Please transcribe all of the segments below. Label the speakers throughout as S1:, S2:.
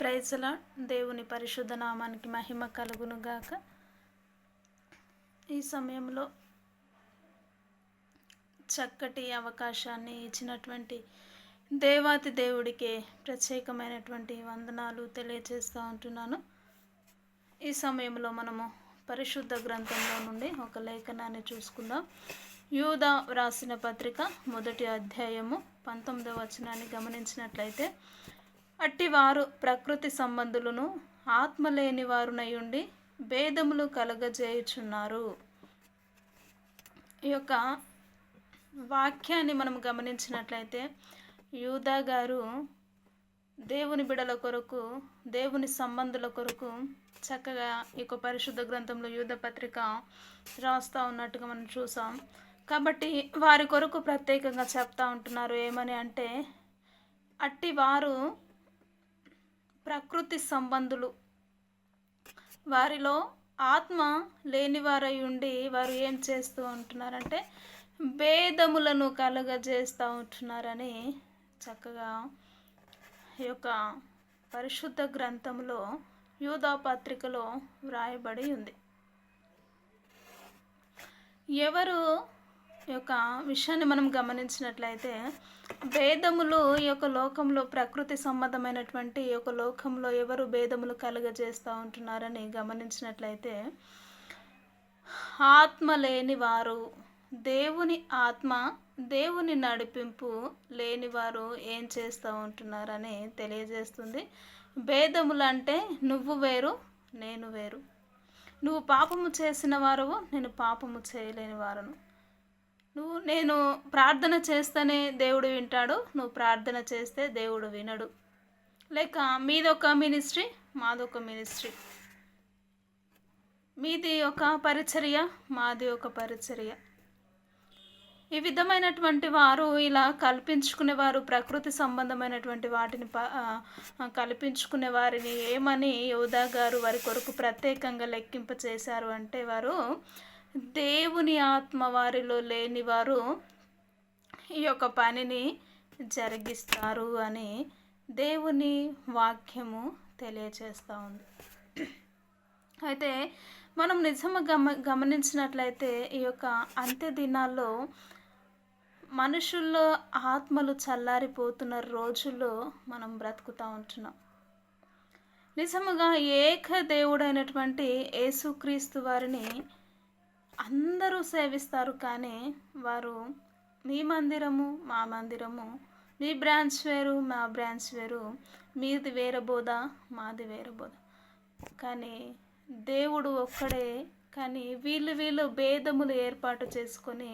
S1: ప్రైజల దేవుని పరిశుద్ధ నామానికి మహిమ కలుగును గాక ఈ సమయంలో చక్కటి అవకాశాన్ని ఇచ్చినటువంటి దేవాతి దేవుడికే ప్రత్యేకమైనటువంటి వందనాలు తెలియజేస్తూ ఉంటున్నాను. ఈ సమయంలో మనము పరిశుద్ధ గ్రంథంలో నుండి ఒక లేఖనాన్ని చూసుకుందాం. యూదా వ్రాసిన పత్రిక మొదటి అధ్యాయము పంతొమ్మిదవ వచనాన్ని గమనించినట్లయితే అట్టివారు ప్రకృతి సంబంధులను ఆత్మలేని వారునయుండి వారునై ఉండి భేదములు కలగజేయుచున్నారు. ఈ యొక్క వాక్యాన్ని మనం గమనించినట్లయితే యూదా గారు దేవుని బిడల కొరకు దేవుని సంబంధుల కొరకు చక్కగా ఈ యొక్క పరిశుద్ధ గ్రంథంలో యూద పత్రిక రాస్తూ ఉన్నట్టుగా మనం చూసాం. కాబట్టి వారి కొరకు ప్రత్యేకంగా చెప్తా ఉంటున్నారు ఏమని అంటే అట్టి వారు ప్రకృతి సంబంధులు. వారిలో ఆత్మ లేనివారై ఉండి వారు ఏం చేస్తూ ఉంటున్నారంటే భేదములను కలుగజేస్తూ ఉంటున్నారని చక్కగా ఈ యొక్క పరిశుద్ధ గ్రంథంలో యూదా పత్రికలో వ్రాయబడి ఉంది. ఎవరు యొక్క విషయాన్ని మనం గమనించినట్లయితే భేదములు ఈ యొక్క లోకంలో ప్రకృతి సంబంధమైనటువంటి ఈ యొక్క లోకంలో ఎవరు భేదములు కలుగజేస్తూ ఉంటున్నారని గమనించినట్లయితే ఆత్మ లేని వారు దేవుని ఆత్మ దేవుని నడిపింపు లేనివారు ఏం చేస్తూ ఉంటున్నారని తెలియజేస్తుంది. భేదములు అంటే నువ్వు వేరు నేను వేరు. నువ్వు పాపము చేసిన వారు నేను పాపము చేయలేని వారును. నువ్వు నేను ప్రార్థన చేస్తేనే దేవుడు వింటాడు నువ్వు ప్రార్థన చేస్తే దేవుడు వినడు. లేక మీదొక మినిస్ట్రీ మాదొక మినిస్ట్రీ. మీది ఒక పరిచర్య మాది ఒక పరిచర్య. ఈ విధమైనటువంటి వారు ఇలా కల్పించుకునేవారు ప్రకృతి సంబంధమైనటువంటి వాటిని ప కల్పించుకునే వారిని ఏమని యోధా గారు వారి కొరకు ప్రత్యేకంగా లెక్కింప చేశారు అంటే వారు దేవుని ఆత్మ వారిలో లేని వారు ఈ యొక్క పనిని జరిగిస్తారు అని దేవుని వాక్యము తెలియచేస్తూ ఉంది. అయితే మనం నిజంగా గమ గమనించినట్లయితే ఈ యొక్క అంత్య దినాల్లో మనుషుల్లో ఆత్మలు చల్లారిపోతున్న రోజుల్లో మనం బ్రతుకుతూ ఉంటున్నాం. నిజముగా ఏక దేవుడైనటువంటి యేసుక్రీస్తు వారిని అందరూ సేవిస్తారు కానీ వారు మీ మందిరము మా మందిరము మీ బ్రాంచ్ వేరు మా బ్రాంచ్ వేరు మీది వేరే బోధ మాది వేరే బోధ. కానీ దేవుడు ఒక్కడే కానీ వీళ్ళు వీళ్ళు భేదములు ఏర్పాటు చేసుకొని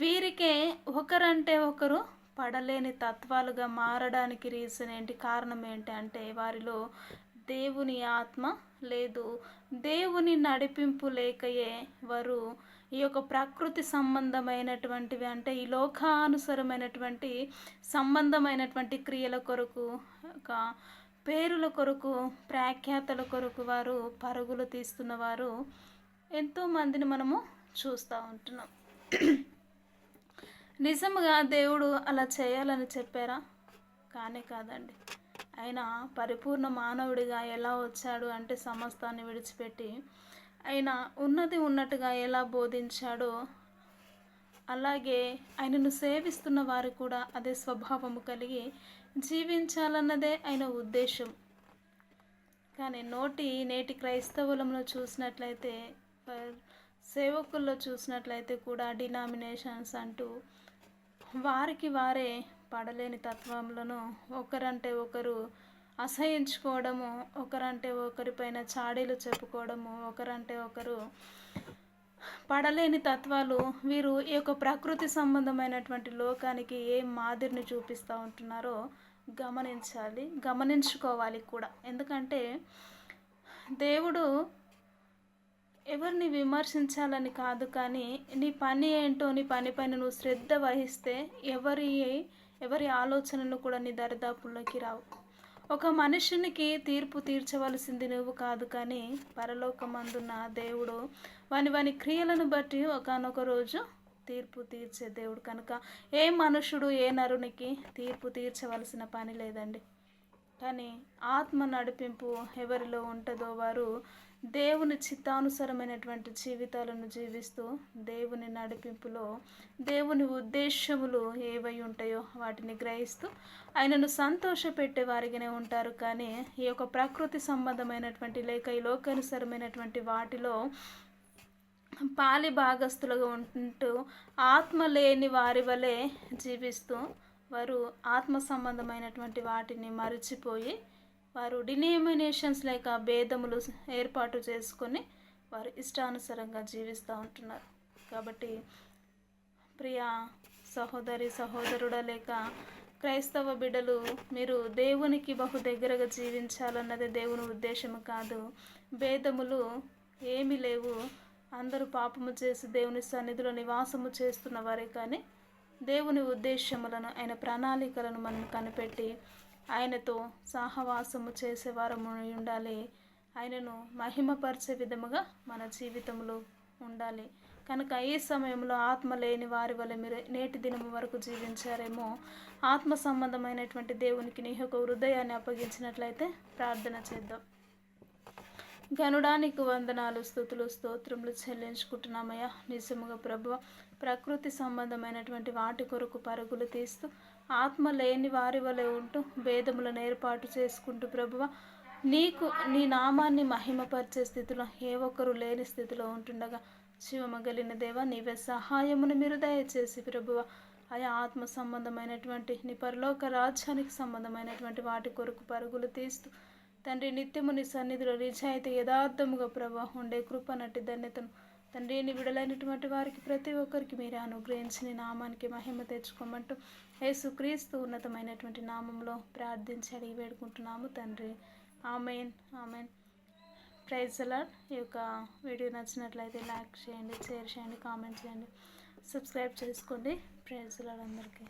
S1: వీరికే ఒకరంటే ఒకరు పడలేని తత్వాలుగా మారడానికి రీజన్ ఏంటి కారణం ఏంటి అంటే వారిలో దేవుని ఆత్మ లేదు. దేవుని నడిపింపు లేకయే వారు. ఈ యొక్క ప్రకృతి సంబంధమైనటువంటివి అంటే ఈ లోకానుసరమైనటువంటి సంబంధమైనటువంటి క్రియల కొరకు ఒక పేరుల కొరకు ప్రాఖ్యాతల కొరకు వారు పరుగులు తీస్తున్న వారు ఎంతోమందిని మనము చూస్తూ ఉంటున్నాం. నిజముగా దేవుడు అలా చేయాలని చెప్పారా? కానే కాదండి. ఆయన పరిపూర్ణ మానవుడిగా ఎలా వచ్చాడు అంటే సమస్తాన్ని విడిచిపెట్టి ఆయన ఉన్నది ఉన్నట్టుగా ఎలా బోధించాడో అలాగే ఆయనను సేవిస్తున్న వారు కూడా అదే స్వభావము కలిగి జీవించాలన్నదే ఆయన ఉద్దేశం. కానీ నోటి నేటి క్రైస్తవులంలో చూసినట్లయితే సేవకుల్లో చూసినట్లయితే కూడా డినామినేషన్స్ అంటూ వారికి వారే పడలేని తత్వములను ఒకరంటే ఒకరు అసహించుకోవడము ఒకరంటే ఒకరిపైన చాడీలు చెప్పుకోవడము ఒకరంటే ఒకరు పడలేని తత్వాలు వీరు ఈ యొక్క ప్రకృతి సంబంధమైనటువంటి లోకానికి ఏ మాదిరిని చూపిస్తూ ఉంటున్నారో గమనించాలి గమనించుకోవాలి కూడా. ఎందుకంటే దేవుడు ఎవరిని విమర్శించాలని కాదు కానీ నీ పని ఏంటో నీ పని పైన నువ్వు శ్రద్ధ వహిస్తే ఎవరి ఎవరి ఆలోచనలు కూడా నీ దరిదాపుల్లోకి రావు. ఒక మనుషునికి తీర్పు తీర్చవలసింది నువ్వు కాదు కానీ పరలోకమందున్న దేవుడు వాని వాని క్రియలను బట్టి ఒకనొక రోజు తీర్పు తీర్చే దేవుడు. కనుక ఏ మనుషుడు ఏ నరునికి తీర్పు తీర్చవలసిన పని లేదండి. కానీ ఆత్మ నడిపింపు ఎవరిలో ఉంటుందో వారు దేవుని చిత్తానుసరమైనటువంటి జీవితాలను జీవిస్తూ దేవుని నడిపింపులో దేవుని ఉద్దేశములు ఏవై ఉంటాయో వాటిని గ్రహిస్తూ ఆయనను సంతోషపెట్టే వారిగానే ఉంటారు. కానీ ఈ యొక్క ప్రకృతి సంబంధమైనటువంటి లేక ఈ లోకానుసరమైనటువంటి వాటిలో పాలి భాగస్థులుగా ఉంటూ ఆత్మ లేని వారి వలె జీవిస్తూ వారు ఆత్మ సంబంధమైనటువంటి వాటిని మరచిపోయి వారు డినామినేషన్స్ లేక భేదములు ఏర్పాటు చేసుకొని వారు ఇష్టానుసారంగా జీవిస్తూ ఉంటున్నారు. కాబట్టి ప్రియ సహోదరి సహోదరుడా లేక క్రైస్తవ బిడ్డలు మీరు దేవునికి బహు దగ్గరగా జీవించాలన్నది దేవుని ఉద్దేశం కాదు. భేదములు ఏమీ లేవు. అందరూ పాపము చేసి దేవుని సన్నిధిలో నివాసము చేస్తున్న వారే కానీ దేవుని ఉద్దేశములను ఆయన ప్రణాళికలను మనం కనిపెట్టి ఆయనతో సహవాసము చేసేవారము ఉండాలి ఆయనను మహిమపరిచే విధముగా మన జీవితంలో ఉండాలి. కనుక ఈ సమయంలో ఆత్మ లేని వారి వల్ల మీరు నేటి దినము వరకు జీవించారేమో ఆత్మ సంబంధమైనటువంటి దేవునికి నీ యొక్క హృదయాన్ని అప్పగించినట్లయితే ప్రార్థన చేద్దాం. గనుడానికి వందనాలు స్థుతులు స్తోత్రములు చెల్లించుకుంటున్నామయ్యా. నిజముగా ప్రభు ప్రకృతి సంబంధమైనటువంటి వాటి కొరకు పరుగులు తీస్తూ ఆత్మ లేని వారి వలె ఉంటూ భేదములను ఏర్పాటు చేసుకుంటూ ప్రభువ నీకు నీ నామాన్ని మహిమపరిచే స్థితిలో ఏ ఒక్కరు లేని స్థితిలో ఉంటుండగా శివమగలిన దేవ నీవే సహాయమును మీరు దయచేసి ప్రభువ. అయా ఆత్మ సంబంధమైనటువంటి నీ పరలోక రాజ్యానికి సంబంధమైనటువంటి వాటి కొరకు పరుగులు తీస్తూ తండ్రి నిత్యము నీ సన్నిధిలో నిజాయితీ యథార్థముగా ప్రభా ఉండే కృప నటి ధన్యతను తండ్రి నీ విడలైనటువంటి వారికి ప్రతి ఒక్కరికి మీరే అనుగ్రహించి నీ నామానికి మహిమ తెచ్చుకోమంటూ యేసుక్రీస్తు ఉన్నతమైనటువంటి నామంలో ప్రార్థించి అడిగి వేడుకుంటున్నాము తండ్రి. Amen amen. ప్రైజ్ అలాడ్ ఈ యొక్క వీడియో నచ్చినట్లయితే లైక్ చేయండి షేర్ చేయండి కామెంట్ చేయండి. సబ్స్క్రైబ్ చేసుకోండి. ప్రైజ్ అలాడ్ అందరికీ.